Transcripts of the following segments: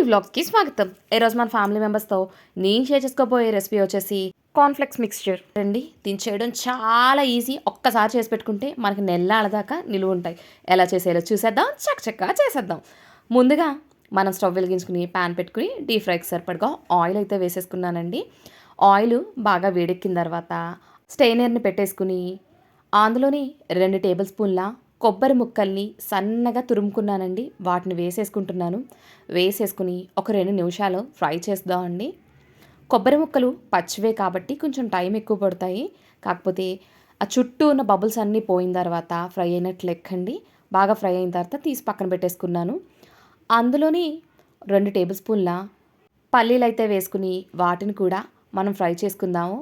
మౌలి వ్లాగ్స్కి స్వాగతం. ఈరోజు మన ఫ్యామిలీ మెంబర్స్తో నేను షేర్ చేసుకోబోయే రెసిపీ వచ్చేసి కాన్ఫ్లెక్స్ మిక్స్చర్ రండి దీన్ని చేయడం చాలా ఈజీ ఒక్కసారి చేసి పెట్టుకుంటే మనకి నెల్లాళ్ళ దాకా నిలువ ఉంటాయి. ఎలా చేసేయాలో చూసేద్దాం చక్కచక్క చేసేద్దాం. ముందుగా మనం స్టవ్ వెలిగించుకుని ప్యాన్ పెట్టుకుని డీప్ ఫ్రైకి సరిపడగా ఆయిల్ అయితే వేసేసుకున్నానండి. ఆయిల్ బాగా వేడెక్కిన తర్వాత స్టెయినర్ని పెట్టేసుకుని అందులోని రెండు టేబుల్ స్పూన్ల కొబ్బరి ముక్కల్ని సన్నగా తురుముకున్నానండి. వాటిని వేసేసుకుంటున్నాను. వేసేసుకుని ఒక రెండు నిమిషాలు ఫ్రై చేద్దామండి కొబ్బరి ముక్కలు పచ్చివే కాబట్టి కొంచెం టైం ఎక్కువ పడతాయి. కాకపోతే ఆ చుట్టూ ఉన్న బబుల్స్ అన్నీ పోయిన తర్వాత ఫ్రై అయినట్లు లెక్కండి. బాగా ఫ్రై అయిన తర్వాత తీసి పక్కన పెట్టేసుకున్నాను. అందులోని రెండు టేబుల్ స్పూన్ల పల్లీలు అయితే వేసుకుని వాటిని కూడా మనం ఫ్రై చేసుకుందాము.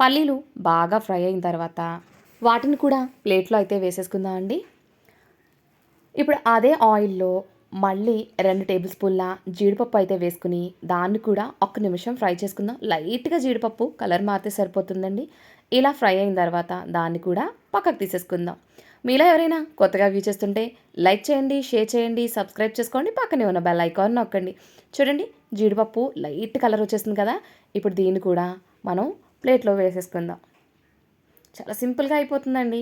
పల్లీలు బాగా ఫ్రై అయిన తర్వాత వాటిని కూడా ప్లేట్లో అయితే వేసేసుకుందామండి ఇప్పుడు అదే ఆయిల్లో మళ్ళీ రెండు టేబుల్ స్పూన్ల జీడిపప్పు అయితే వేసుకుని దాన్ని కూడా ఒక్క నిమిషం ఫ్రై చేసుకుందాం. లైట్గా జీడిపప్పు కలర్ మారితే సరిపోతుందండి. ఇలా ఫ్రై అయిన తర్వాత దాన్ని కూడా పక్కకు తీసేసుకుందాం. మీలో ఎవరైనా కొత్తగా వ్యూ చేస్తుంటే లైక్ చేయండి షేర్ చేయండి సబ్స్క్రైబ్ చేసుకోండి పక్కనే ఉన్న బెల్ ఐకాన్ నొక్కండి. చూడండి జీడిపప్పు లైట్ కలర్ వచ్చేస్తుంది కదా. ఇప్పుడు దీన్ని కూడా మనం ప్లేట్లో వేసేసుకుందాం. చాలా సింపుల్గా అయిపోతుందండి.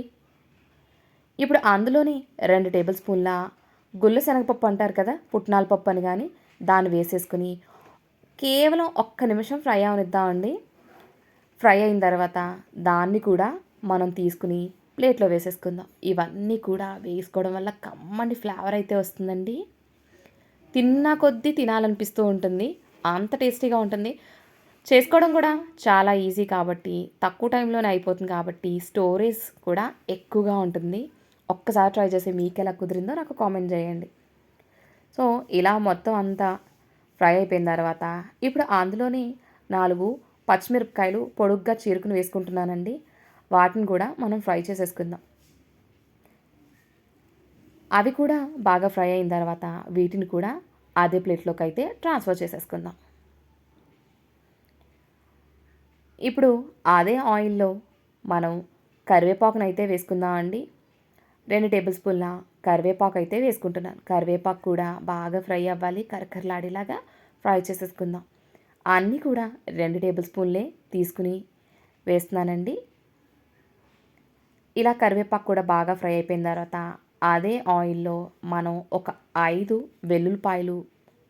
ఇప్పుడు అందులోని రెండు టేబుల్ స్పూన్ల గుల్ల శనగపప్పు అంటారు కదా పుట్నాల పప్పు అని కానీ దాన్ని వేసేసుకుని కేవలం ఒక్క నిమిషం ఫ్రై అవనిద్దామండి. ఫ్రై అయిన తర్వాత దాన్ని కూడా మనం తీసుకుని ప్లేట్లో వేసేసుకుందాం. ఇవన్నీ కూడా వేసుకోవడం వల్ల కమ్మని ఫ్లేవర్ అయితే వస్తుందండి. తిన్నా కొద్దీ తినాలనిపిస్తూ ఉంటుంది. అంత టేస్టీగా ఉంటుంది. చేసుకోవడం కూడా చాలా ఈజీ కాబట్టి తక్కువ టైంలోనే అయిపోతుంది కాబట్టి స్టోరేజ్ కూడా ఎక్కువగా ఉంటుంది. ఒక్కసారి ట్రై చేసి మీకు ఎలా కుదిరిందో నాకు కామెంట్ చేయండి. సో ఇలా మొత్తం అంతా ఫ్రై అయిపోయిన తర్వాత ఇప్పుడు అందులోని నాలుగు పచ్చిమిరపకాయలు పొడుగ్గా చీరుకుని వేసుకుంటున్నానండి. వాటిని కూడా మనం ఫ్రై చేసేసుకుందాం. అవి కూడా బాగా ఫ్రై అయిన తర్వాత వీటిని కూడా అదే ప్లేట్లోకి అయితే ట్రాన్స్ఫర్ చేసేసుకుందాం. ఇప్పుడు అదే ఆయిల్లో మనం కరివేపాకునైతే వేసుకుందాం అండి రెండు టేబుల్ స్పూన్ల కరివేపాకు అయితే వేసుకుంటున్నాను. కరివేపాకు కూడా బాగా ఫ్రై అవ్వాలి కరకరలాడేలాగా ఫ్రై చేసేసుకుందాం. అన్నీ కూడా రెండు టేబుల్ స్పూన్లే తీసుకుని వేస్తున్నానండి. ఇలా కరివేపాకు కూడా బాగా ఫ్రై అయిపోయిన తర్వాత అదే ఆయిల్లో మనం ఒక ఐదు వెల్లుల్లిపాయలు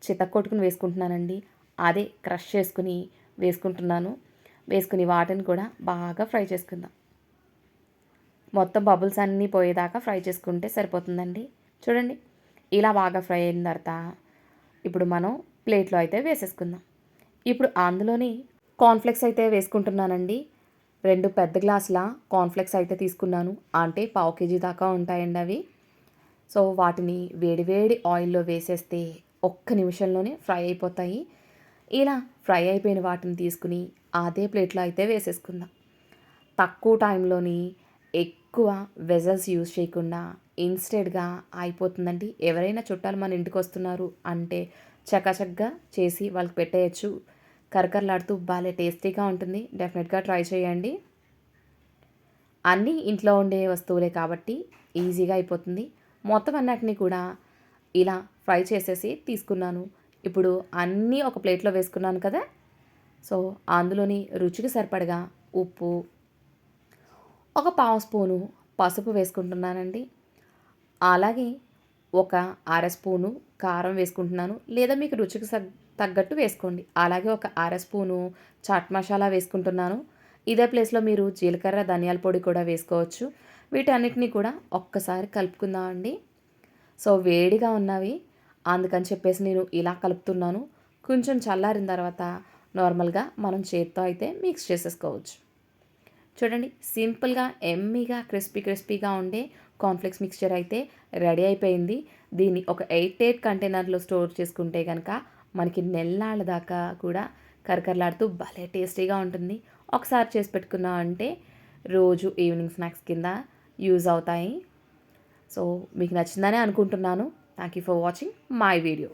చితక్కొట్టుకుని వేసుకుంటున్నానండి. అదే క్రష్ చేసుకుని వేసుకుంటున్నాను. వేసుకుని వాటిని కూడా బాగా ఫ్రై చేసుకుందాం. మొత్తం బబుల్స్ అన్నీ పోయేదాకా ఫ్రై చేసుకుంటే సరిపోతుందండి. చూడండి ఇలా బాగా ఫ్రై అయిన తర్వాత ఇప్పుడు మనం ప్లేట్లో అయితే వేసేసుకుందాం. ఇప్పుడు అందులోని కాన్ఫ్లెక్స్ అయితే వేసుకుంటున్నానండి. రెండు పెద్ద గ్లాసుల కాన్ఫ్లెక్స్ అయితే తీసుకున్నాను. అంటే పావు కేజీ దాకా ఉంటాయండి అవి. సో వాటిని వేడివేడి ఆయిల్లో వేసేస్తే ఒక్క నిమిషంలోనే ఫ్రై అయిపోతాయి. ఇలా ఫ్రై అయిపోయిన వాటిని తీసుకుని అదే ప్లేట్లో అయితే వేసేసుకుందాం. తక్కువ టైంలోని ఎక్కువ వెజల్స్ యూజ్ చేయకుండా ఇన్స్టెడ్గా అయిపోతుందండి. ఎవరైనా చుట్టాలు మన ఇంటికి వస్తున్నారు అంటే చకచక్గా చేసి వాళ్ళకి పెట్టేయచ్చు. కరకరలాడుతూ బాగా టేస్టీగా ఉంటుంది. డెఫినెట్గా ట్రై చేయండి. అన్నీ ఇంట్లో ఉండే వస్తువులే కాబట్టి ఈజీగా అయిపోతుంది. మొత్తం అన్నిటిని కూడా ఇలా ఫ్రై చేసేసి తీసుకున్నాను. ఇప్పుడు అన్నీ ఒక ప్లేట్లో వేసుకున్నాను కదా. సో అందులోని రుచికి సరిపడగా ఉప్పు ఒక పావు స్పూను పసుపు వేసుకుంటున్నానండి. అలాగే ఒక అర స్పూను కారం వేసుకుంటున్నాను. లేదా మీకు రుచికి తగ్గట్టు వేసుకోండి. అలాగే ఒక అర స్పూను చాట్ మసాలా వేసుకుంటున్నాను. ఇదే ప్లేస్లో మీరు జీలకర్ర ధనియాల పొడి కూడా వేసుకోవచ్చు. వీటన్నిటిని కూడా ఒక్కసారి కలుపుకుందామండి. సో వేడిగా ఉన్నవి. అందుకని చెప్పేసి నేను ఇలా కలుపుతున్నాను. కొంచెం చల్లారిన తర్వాత నార్మల్గా మనం చేత్తో అయితే మిక్స్ చేసేసుకోవచ్చు. చూడండి సింపుల్గా ఎమ్మీగా క్రిస్పీ క్రిస్పీగా ఉండే కాన్ఫ్లెక్స్ మిక్స్చర్ అయితే రెడీ అయిపోయింది. దీన్ని ఒక ఎయిట్ ఎయిట్ కంటైనర్లో స్టోర్ చేసుకుంటే కనుక మనకి నెల్లాళ్ళ దాకా కూడా కరకరలాడుతూ భలే టేస్టీగా ఉంటుంది. ఒకసారి చేసి పెట్టుకున్నాం అంటే రోజు ఈవినింగ్ స్నాక్స్ కింద యూజ్ అవుతాయి. సో మీకు నచ్చిందనే అనుకుంటున్నాను. Thank you for watching my video.